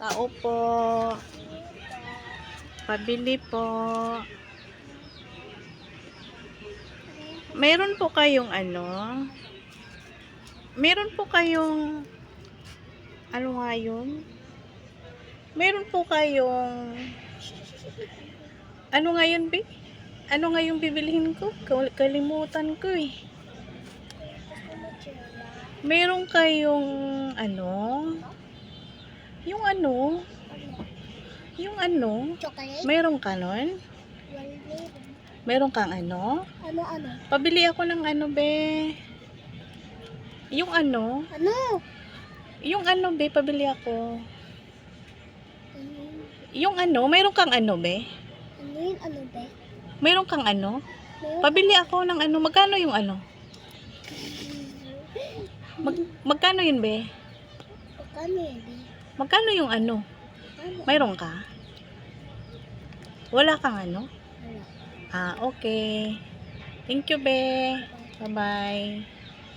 Tao po. Pabili po. Meron po kayong ano? Meron po kayong ano nga yun? Meron po kayong ano nga yun, Bi? Ano nga yung bibilihin ko? Kal- Kalimutan ko eh. Meron kayong ano? Yung ano? Yung ano? Chocolate? Meron ka nun? Meron kang ano? Ano, ano? Pabili ako ng ano, be. Yung ano? Ano? Yung ano, be, pabili ako. Ano? Yung ano, meron kang ano, be? Ano yun? Ano ba? Meron kang ano? Meron Pabili ako ng ano, magkano yung ano? Mag, magkano yun, be? Pagkano yun? eh? Magkano yung ano? Mayroon ka? Wala kang ano? Ah, okay. Thank you, be. Bye-bye.